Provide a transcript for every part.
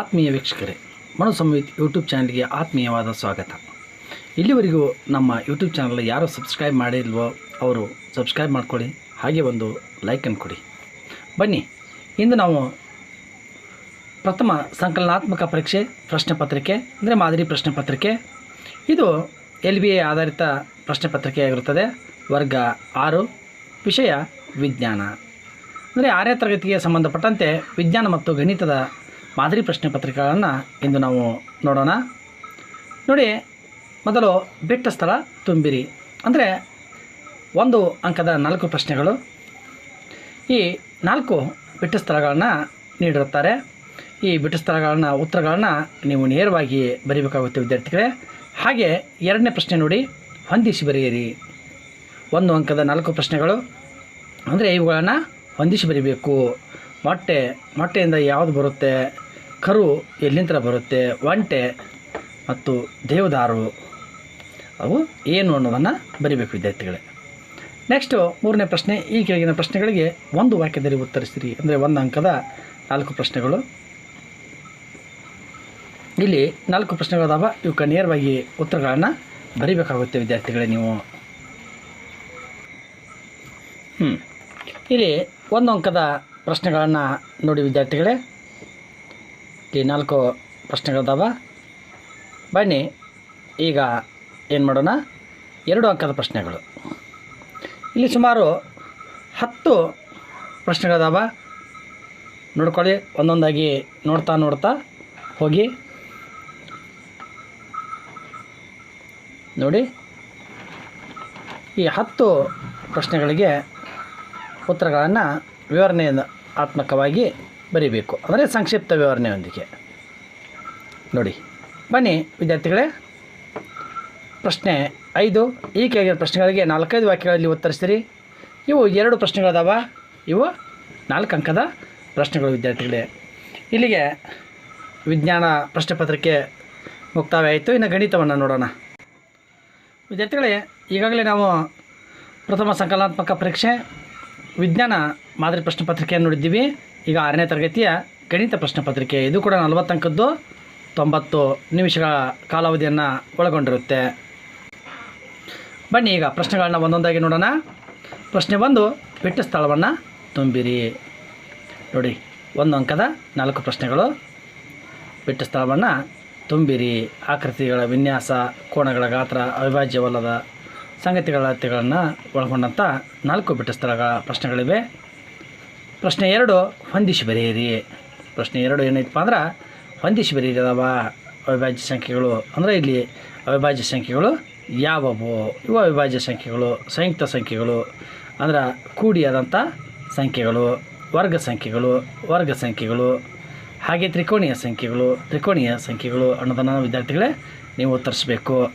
ಆತ್ಮೀಯ ವೀಕ್ಷಕರೇ, ಮನು ಸಂಹಿತ್ ಯೂಟ್ಯೂಬ್ ಚಾನಲ್ಗೆ ಆತ್ಮೀಯವಾದ ಸ್ವಾಗತ. ಇಲ್ಲಿವರೆಗೂ ನಮ್ಮ ಯೂಟ್ಯೂಬ್ ಚಾನಲ್ ಯಾರು ಸಬ್ಸ್ಕ್ರೈಬ್ ಮಾಡಿಲ್ವೋ ಅವರು ಸಬ್ಸ್ಕ್ರೈಬ್ ಮಾಡ್ಕೊಳ್ಳಿ, ಹಾಗೆ ಒಂದು ಲೈಕನ್ನು ಕೊಡಿ. ಬನ್ನಿ, ಇಂದು ನಾವು ಪ್ರಥಮ ಸಂಕಲನಾತ್ಮಕ ಪರೀಕ್ಷೆ, ಪ್ರಶ್ನೆ ಪತ್ರಿಕೆ, ಅಂದರೆ ಮಾದರಿ ಪ್ರಶ್ನೆ ಪತ್ರಿಕೆ. ಇದು ಎಲ್ ಬಿ ಎ ಆಧಾರಿತ ಪ್ರಶ್ನೆ ಪತ್ರಿಕೆಯಾಗಿರುತ್ತದೆ. ವರ್ಗ ಆರು, ವಿಷಯ ವಿಜ್ಞಾನ. ಅಂದರೆ ಆರನೇ ತರಗತಿಗೆ ಸಂಬಂಧಪಟ್ಟಂತೆ ವಿಜ್ಞಾನ ಮತ್ತು ಗಣಿತದ ಮಾದರಿ ಪ್ರಶ್ನೆ ಪತ್ರಿಕೆಗಳನ್ನು ಇಂದು ನಾವು ನೋಡೋಣ. ನೋಡಿ, ಮೊದಲು ಬಿಟ್ಟ ಸ್ಥಳ ತುಂಬಿರಿ. ಅಂದರೆ ಒಂದು ಅಂಕದ ನಾಲ್ಕು ಪ್ರಶ್ನೆಗಳು. ಈ ನಾಲ್ಕು ಬಿಟ್ಟ ಸ್ಥಳಗಳನ್ನು ನೀಡಿರುತ್ತಾರೆ. ಈ ಬಿಟ್ಟ ಸ್ಥಳಗಳನ್ನ ಉತ್ತರಗಳನ್ನು ನೀವು ನೇರವಾಗಿ ಬರೀಬೇಕಾಗುತ್ತೆ ವಿದ್ಯಾರ್ಥಿಗಳೇ. ಹಾಗೆ ಎರಡನೇ ಪ್ರಶ್ನೆ ನೋಡಿ, ಹೊಂದಿಸಿ ಬರೆಯಿರಿ. ಒಂದು ಅಂಕದ ನಾಲ್ಕು ಪ್ರಶ್ನೆಗಳು. ಅಂದರೆ ಇವುಗಳನ್ನು ಹೊಂದಿಸಿ ಬರೀಬೇಕು. ಮೊಟ್ಟೆ, ಮೊಟ್ಟೆಯಿಂದ ಯಾವುದು ಬರುತ್ತೆ? ಕರು ಎಲ್ಲಿಂದ ಬರುತ್ತೆ? ಒಂಟೆ ಮತ್ತು ದೇವದಾರು. ಅವು ಏನು ಅನ್ನೋದನ್ನು ಬರಿಬೇಕು ವಿದ್ಯಾರ್ಥಿಗಳೇ. ನೆಕ್ಸ್ಟು ಮೂರನೇ ಪ್ರಶ್ನೆ, ಈ ಕೆಳಗಿನ ಪ್ರಶ್ನೆಗಳಿಗೆ ಒಂದು ವಾಕ್ಯದಲ್ಲಿ ಉತ್ತರಿಸಿರಿ ಅಂದರೆ ಒಂದು ಅಂಕದ ನಾಲ್ಕು ಪ್ರಶ್ನೆಗಳು. ಇಲ್ಲಿ ನಾಲ್ಕು ಪ್ರಶ್ನೆಗಳದಾವ ಇವಕ್ಕೆ ನೇರವಾಗಿ ಉತ್ತರಗಳನ್ನು ಬರಿಬೇಕಾಗುತ್ತೆ ವಿದ್ಯಾರ್ಥಿಗಳೇ ನೀವು. ಹ್ಞೂ ಇಲ್ಲಿ ಒಂದು ಅಂಕದ ಪ್ರಶ್ನೆಗಳನ್ನು ನೋಡಿ ವಿದ್ಯಾರ್ಥಿಗಳೇ. ಇಲ್ಲಿ ನಾಲ್ಕು ಪ್ರಶ್ನೆಗಳದಾವ ಬನ್ನಿ, ಈಗ ಏನು ಮಾಡೋಣ? ಎರಡು ಅಂಕದ ಪ್ರಶ್ನೆಗಳು. ಇಲ್ಲಿ ಸುಮಾರು ಹತ್ತು ಪ್ರಶ್ನೆಗಳದಾವ ನೋಡ್ಕೊಳ್ಳಿ, ಒಂದೊಂದಾಗಿ ನೋಡ್ತಾ ನೋಡ್ತಾ ಹೋಗಿ. ನೋಡಿ, ಈ ಹತ್ತು ಪ್ರಶ್ನೆಗಳಿಗೆ ಉತ್ತರಗಳನ್ನು ವಿವರಣೆಯ ಆತ್ಮಕವಾಗಿ ಬರೀಬೇಕು. ಅಂದರೆ ಸಂಕ್ಷಿಪ್ತ ವಿವರಣೆಯೊಂದಿಗೆ. ನೋಡಿ. ಬನ್ನಿ, ವಿದ್ಯಾರ್ಥಿಗಳೇ. ಪ್ರಶ್ನೆ ಐದು. ಈ ಕೆಳಗಿನ ಪ್ರಶ್ನೆಗಳಿಗೆ ನಾಲ್ಕೈದು ವಾಕ್ಯಗಳಲ್ಲಿ ಉತ್ತರಿಸಿರಿ ಇವು ಎರಡು ಪ್ರಶ್ನೆಗಳದಾವ. ಇವು ನಾಲ್ಕು ಅಂಕದ ಪ್ರಶ್ನೆಗಳು, ವಿದ್ಯಾರ್ಥಿಗಳೇ. ಇಲ್ಲಿಗೆ ವಿಜ್ಞಾನ ಪ್ರಶ್ನೆ ಪತ್ರಿಕೆ ಮುಕ್ತಾಯ ಆಯಿತು ಇನ್ನು ಗಣಿತವನ್ನು ನೋಡೋಣ. ವಿದ್ಯಾರ್ಥಿಗಳೇ, ಈಗಾಗಲೇ ನಾವು ಪ್ರಥಮ ಸಂಕಲನಾತ್ಮಕ ಪರೀಕ್ಷೆ, ವಿಜ್ಞಾನ ಮಾದರಿ ಪ್ರಶ್ನೆ ಪತ್ರಿಕೆಯನ್ನು ನೋಡಿದ್ದೀವಿ. ಈಗ ಆರನೇ ತರಗತಿಯ ಗಣಿತ ಪ್ರಶ್ನೆ ಪತ್ರಿಕೆ. ಇದು ಕೂಡ ನಲವತ್ತಂಕದ್ದು ತೊಂಬತ್ತು ನಿಮಿಷಗಳ ಕಾಲಾವಧಿಯನ್ನು ಒಳಗೊಂಡಿರುತ್ತೆ. ಬನ್ನಿ ಈಗ ಪ್ರಶ್ನೆಗಳನ್ನ ಒಂದೊಂದಾಗಿ ನೋಡೋಣ. ಪ್ರಶ್ನೆ ಬಂದು ಬಿಟ್ಟ ಸ್ಥಳವನ್ನು ತುಂಬಿರಿ. ನೋಡಿ, ಒಂದು ಅಂಕದ ನಾಲ್ಕು ಪ್ರಶ್ನೆಗಳು. ಬಿಟ್ಟ ಸ್ಥಳವನ್ನು ತುಂಬಿರಿ. ಆಕೃತಿಗಳ ವಿನ್ಯಾಸ ಕೋಣಗಳ ಗಾತ್ರ, ಅವಿಭಾಜ್ಯವಲ್ಲದ ಸಂಗತಿಗಳ ಅಳತೆಗಳನ್ನು ಒಳಗೊಂಡಂಥ ನಾಲ್ಕು ಬಿಟ್ಟ ಸ್ಥಳಗಳ ಪ್ರಶ್ನೆಗಳಿವೆ. ಪ್ರಶ್ನೆ ಎರಡು, ಹೊಂದಿಸಿ ಬರೆಯಿರಿ. ಪ್ರಶ್ನೆ ಎರಡು ಏನೈತಪ್ಪ ಅಂದ್ರೆ, ಹೊಂದಿಸಿ ಅದಾವ ಅವಿಭಾಜ್ಯ ಸಂಖ್ಯೆಗಳು. ಅಂದರೆ ಇಲ್ಲಿ ಅವಿಭಾಜ್ಯ ಸಂಖ್ಯೆಗಳು ಯಾವುವು? ಇವು ಅವಿಭಾಜ್ಯ ಸಂಖ್ಯೆಗಳು, ಸಂಯುಕ್ತ ಸಂಖ್ಯೆಗಳು. ಅಂದ್ರೆ ಕೂಡಿಯಾದಂಥ ಸಂಖ್ಯೆಗಳು, ವರ್ಗ ಸಂಖ್ಯೆಗಳು ವರ್ಗ ಸಂಖ್ಯೆಗಳು. ಹಾಗೆ ತ್ರಿಕೋಣೀಯ ಸಂಖ್ಯೆಗಳು ತ್ರಿಕೋಣೀಯ ಸಂಖ್ಯೆಗಳು ಅನ್ನೋದನ್ನು ವಿದ್ಯಾರ್ಥಿಗಳೇ ನೀವು ಉತ್ತರಿಸಬೇಕು.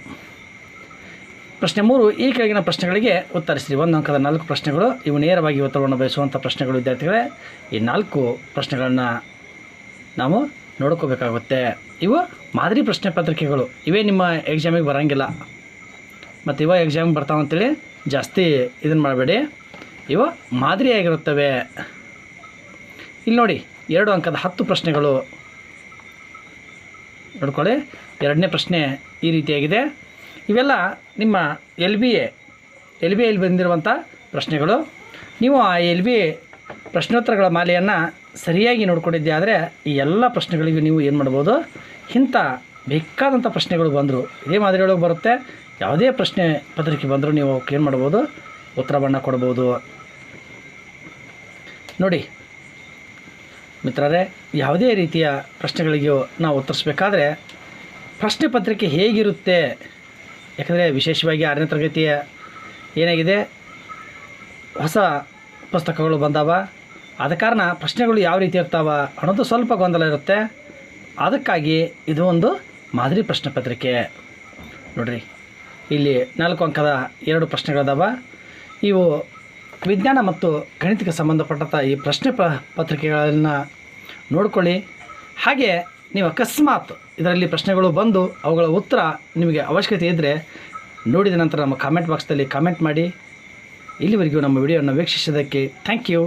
ಪ್ರಶ್ನೆ ಮೂರು ಈ ಕೆಳಗಿನ ಪ್ರಶ್ನೆಗಳಿಗೆ ಉತ್ತರಿಸಿರಿ. ಒಂದು ಅಂಕದ ನಾಲ್ಕು ಪ್ರಶ್ನೆಗಳು, ಇವು ನೇರವಾಗಿ ಉತ್ತರವನ್ನು ಬಯಸುವಂಥ ಪ್ರಶ್ನೆಗಳು, ವಿದ್ಯಾರ್ಥಿಗಳೇ. ಈ ನಾಲ್ಕು ಪ್ರಶ್ನೆಗಳನ್ನು ನಾವು ನೋಡ್ಕೋಬೇಕಾಗುತ್ತೆ. ಇವು ಮಾದರಿ ಪ್ರಶ್ನೆ ಪತ್ರಿಕೆಗಳು. ಇವೇ ನಿಮ್ಮ ಎಕ್ಸಾಮಿಗೆ ಬರೋಂಗಿಲ್ಲ. ಮತ್ತು ಇವ ಎಕ್ಸಾಮಿಗೆ ಬರ್ತಾವಂತೇಳಿ ಜಾಸ್ತಿ ಇದನ್ನು ಮಾಡಬೇಡಿ. ಇವು ಮಾದರಿಯಾಗಿರುತ್ತವೆ ಇಲ್ಲಿ ನೋಡಿ, ಎರಡು ಅಂಕದ ಹತ್ತು ಪ್ರಶ್ನೆಗಳು. ನೋಡ್ಕೊಳ್ಳಿ, ಎರಡನೇ ಪ್ರಶ್ನೆ ಈ ರೀತಿಯಾಗಿದೆ. ಇವೆಲ್ಲ ನಿಮ್ಮ L B A, L B ಎಲ್ಲಿ ಬಂದಿರುವಂಥ ಪ್ರಶ್ನೆಗಳು. ನೀವು ಆ ಎಲ್ ಬಿ ಪ್ರಶ್ನೋತ್ತರಗಳ ಮಾಲೆಯನ್ನು ಸರಿಯಾಗಿ ನೋಡ್ಕೊಂಡಿದ್ದೆ ಆದರೆ ಈ ಎಲ್ಲ ಪ್ರಶ್ನೆಗಳಿಗೂ ನೀವು ಏನು ಮಾಡ್ಬೋದು? ಇಂಥ ಬೇಕಾದಂಥ ಪ್ರಶ್ನೆಗಳು ಬಂದರು. ಇದೇ ಮಾದರಿಯೊಳಗೆ ಬರುತ್ತೆ. ಯಾವುದೇ ಪ್ರಶ್ನೆ ಪತ್ರಿಕೆ ಬಂದರೂ ನೀವು ಏನು ಮಾಡ್ಬೋದು? ಉತ್ತರವನ್ನು ಕೊಡ್ಬೋದು. ನೋಡಿ, ಮಿತ್ರರೇ, ಯಾವುದೇ ರೀತಿಯ ಪ್ರಶ್ನೆಗಳಿಗೂ ನಾವು ಉತ್ತರಿಸ್ಬೇಕಾದ್ರೆ ಪ್ರಶ್ನೆ ಪತ್ರಿಕೆ ಹೇಗಿರುತ್ತೆ? ಯಾಕಂದರೆ ವಿಶೇಷವಾಗಿ ಆರನೇ ತರಗತಿಯ ಏನಾಗಿದೆ? ಹೊಸ ಪುಸ್ತಕಗಳು ಬಂದಾವ. ಆದ ಕಾರಣ ಪ್ರಶ್ನೆಗಳು ಯಾವ ರೀತಿ ಇರ್ತಾವ ಅನ್ನೋದು ಸ್ವಲ್ಪ ಗೊಂದಲ ಇರುತ್ತೆ. ಅದಕ್ಕಾಗಿ ಇದು ಒಂದು ಮಾದರಿ ಪ್ರಶ್ನೆ ಪತ್ರಿಕೆ. ನೋಡಿರಿ, ಇಲ್ಲಿ ನಾಲ್ಕು ಅಂಕದ ಎರಡು ಪ್ರಶ್ನೆಗಳದಾವ. ಇವು ವಿಜ್ಞಾನ ಮತ್ತು ಗಣಿತಕ್ಕೆ ಸಂಬಂಧಪಟ್ಟಂಥ ಈ ಪ್ರಶ್ನೆ ಪತ್ರಿಕೆಗಳನ್ನು ನೋಡ್ಕೊಳ್ಳಿ. ಹಾಗೆ ನೀವು ಅಕಸ್ಮಾತ್ ಇದರಲ್ಲಿ ಪ್ರಶ್ನೆಗಳು ಬಂದು ಅವುಗಳ ಉತ್ತರ ನಿಮಗೆ ಅವಶ್ಯಕತೆ ಇದ್ದರೆ ನೋಡಿದ ನಂತರ ನಮ್ಮ ಕಾಮೆಂಟ್ ಬಾಕ್ಸ್ದಲ್ಲಿ ಕಾಮೆಂಟ್ ಮಾಡಿ. ಇಲ್ಲಿವರೆಗೂ ನಮ್ಮ ವಿಡಿಯೋವನ್ನು ವೀಕ್ಷಿಸಿದ್ದಕ್ಕೆ ಥ್ಯಾಂಕ್ ಯು